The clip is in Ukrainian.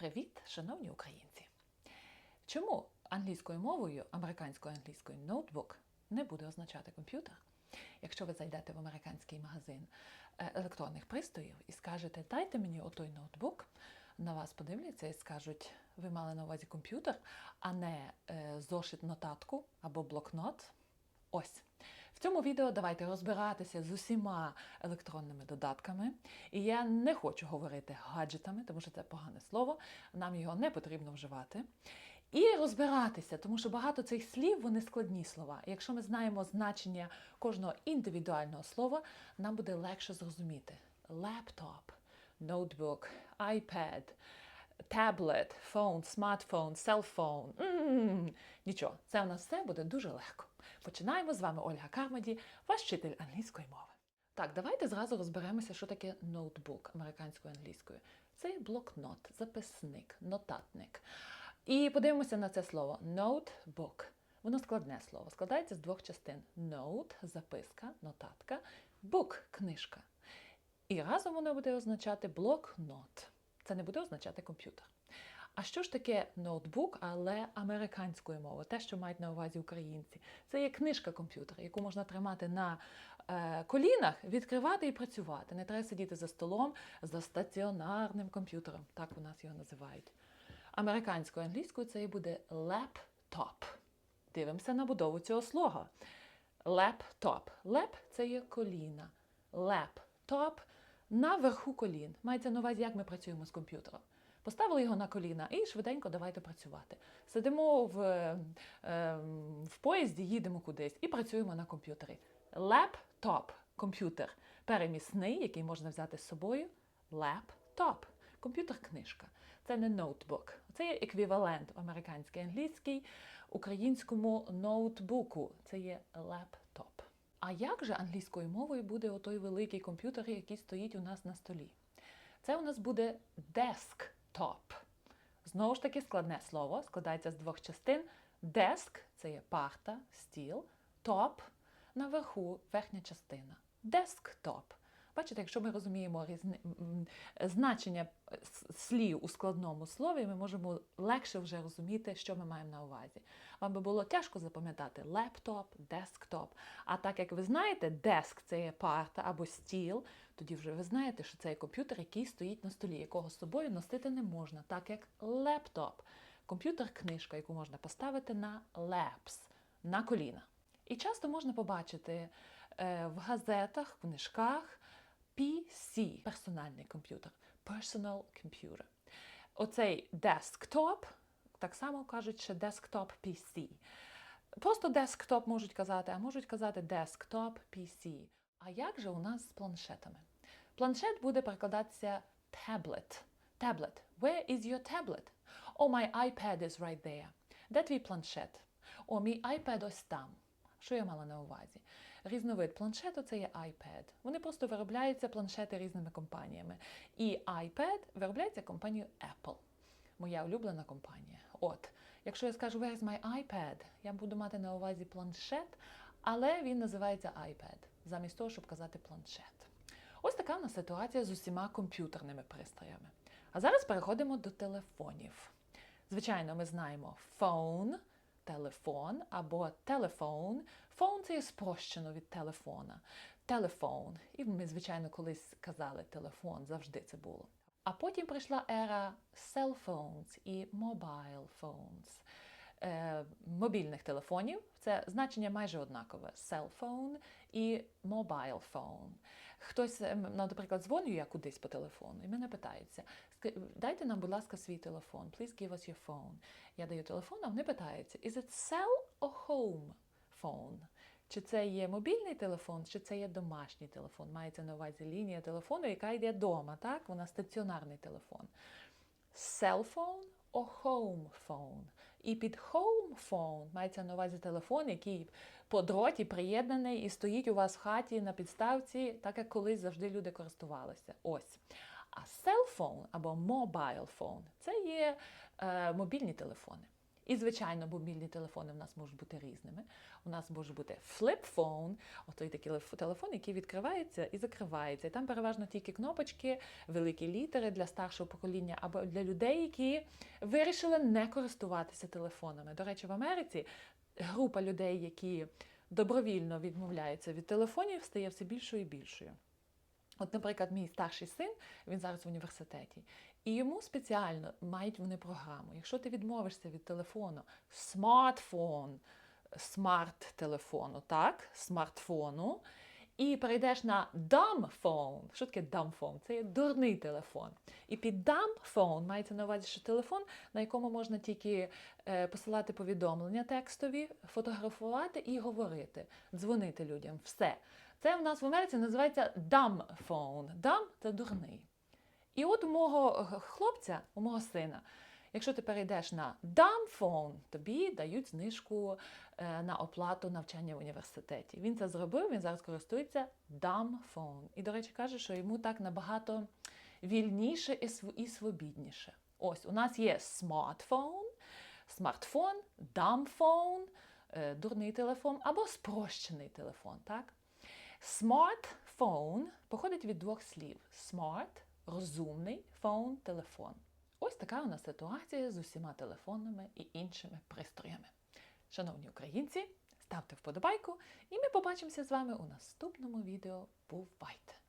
Привіт, шановні українці! Чому англійською мовою, американською англійською ноутбук не буде означати комп'ютер? Якщо ви зайдете в американський магазин е, електронних пристроїв і скажете, дайте мені отой ноутбук, на вас подивляться і скажуть, ви мали на увазі комп'ютер, а не е, зошит нотатку або блокнот. Ось цьому відео давайте розбиратися з усіма електронними додатками. І я не хочу говорити гаджетами, тому що це погане слово, нам його не потрібно вживати. І розбиратися, тому що багато цих слів вони складні слова. Якщо ми знаємо значення кожного індивідуального слова, нам буде легше зрозуміти. Лептоп, ноутбук, iPad, таблет, фон, смартфон, селфон. Нічого, це у нас все буде дуже легко. Починаємо з вами Ольга Кармаді, ваш вчитель англійської мови. Так, давайте зразу розберемося, що таке ноутбук американською англійською. Це блокнот, записник, нотатник. І подивимося на це слово ноутбук. Воно складне слово. Складається з двох частин: note – записка, нотатка, book – книжка. І разом воно буде означати блокнот. Це не буде означати комп'ютер. А що ж таке ноутбук, але американською мовою, те, що мають на увазі українці? Це є книжка комп'ютера, яку можна тримати на е, колінах, відкривати і працювати. Не треба сидіти за столом за стаціонарним комп'ютером. Так у нас його називають. Американською англійською це і буде лептоп. Дивимося на будову цього слова. Лептоп. Леп це є коліна. Лептоп наверху колін. Мається на увазі, як ми працюємо з комп'ютером. Поставили його на коліна і швиденько давайте працювати. Сидимо в, е, в поїзді, їдемо кудись і працюємо на комп'ютері. Лептоп комп'ютер перемісний, який можна взяти з собою. Лептоп. Комп'ютер-книжка. Це не ноутбук. Це є еквівалент американський англійський, українському ноутбуку. Це є лептоп. А як же англійською мовою буде отой великий комп'ютер, який стоїть у нас на столі? Це у нас буде десктоп. Знову ж таки, складне слово, складається з двох частин. Деск це є парта, стіл, топ наверху верхня частина. Десктоп. Бачите, якщо ми розуміємо різни... значення слів у складному слові, ми можемо легше вже розуміти, що ми маємо на увазі. Вам би було тяжко запам'ятати лептоп, десктоп. А так як ви знаєте, деск це є парта або стіл, тоді вже ви знаєте, що це є комп'ютер, який стоїть на столі, якого з собою носити не можна, так як лептоп. Комп'ютер-книжка, яку можна поставити на лепс, на коліна. І часто можна побачити е, в газетах, книжках PC – персональний комп'ютер. Personal computer. Оцей десктоп, так само кажуть, що десктоп PC. Просто десктоп можуть казати, а можуть казати десктоп PC. А як же у нас з планшетами? Планшет буде перекладатися tablet. Tablet. Where is your tablet? Oh, my iPad is right there. Де твій планшет? О, мій iPad ось там. Що я мала на увазі? Різновид планшету це є iPad. Вони просто виробляються планшети різними компаніями. І iPad виробляється компанією Apple. Моя улюблена компанія. От, якщо я скажу Where's my iPad, я буду мати на увазі планшет, але він називається iPad, замість того, щоб казати планшет. Ось така у нас ситуація з усіма комп'ютерними пристроями. А зараз переходимо до телефонів. Звичайно, ми знаємо phone – телефон або телефон. Фон це є спрощено від телефона. Телефон. І ми, звичайно, колись казали телефон, завжди це було. А потім прийшла ера cell phones і mobile phones. Е, мобільних телефонів це значення майже однакове: cell phone і mobile phone. Хтось, наприклад, дзвоню я кудись по телефону, і мене питаються: дайте нам, будь ласка, свій телефон. Please give us your phone. Я даю телефон, а вони питаються: is it cell or home phone? Чи це є мобільний телефон, чи це є домашній телефон? Мається на увазі лінія телефону, яка йде вдома, так? Вона стаціонарний телефон. Cell phone or home phone. І під home phone мається на увазі телефон, який по дроті приєднаний і стоїть у вас в хаті на підставці, так як колись завжди люди користувалися. Ось. А phone або phone – це є е, мобільні телефони. І, звичайно, мобільні телефони в нас можуть бути різними. У нас може бути фліп-фон, отой такий телефон, який відкривається і закривається. І там переважно тільки кнопочки, великі літери для старшого покоління або для людей, які вирішили не користуватися телефонами. До речі, в Америці група людей, які добровільно відмовляються від телефонів, стає все більшою і більшою. От, наприклад, мій старший син, він зараз в університеті, і йому спеціально мають вони програму. Якщо ти відмовишся від телефону, смартфон, смарт-телефону, так, смартфону, і перейдеш на phone. Що таке phone? Це є дурний телефон. І під phone мається на увазі, що телефон, на якому можна тільки е, посилати повідомлення текстові, фотографувати і говорити, дзвонити людям. Все. Це в нас в Америці називається dumb phone. Dumb – це дурний. І от у мого хлопця, у мого сина, якщо ти перейдеш на dumb phone, тобі дають знижку е, на оплату навчання в університеті. Він це зробив, він зараз користується dumb phone. І, до речі, каже, що йому так набагато вільніше і свобідніше. Ось у нас є смартфон, смартфон, phone, е, дурний телефон або спрощений телефон. Так? Smartphone походить від двох слів: smart розумний, phone – телефон. Ось така у нас ситуація з усіма телефонами і іншими пристроями. Шановні українці, ставте вподобайку, і ми побачимося з вами у наступному відео. Бувайте!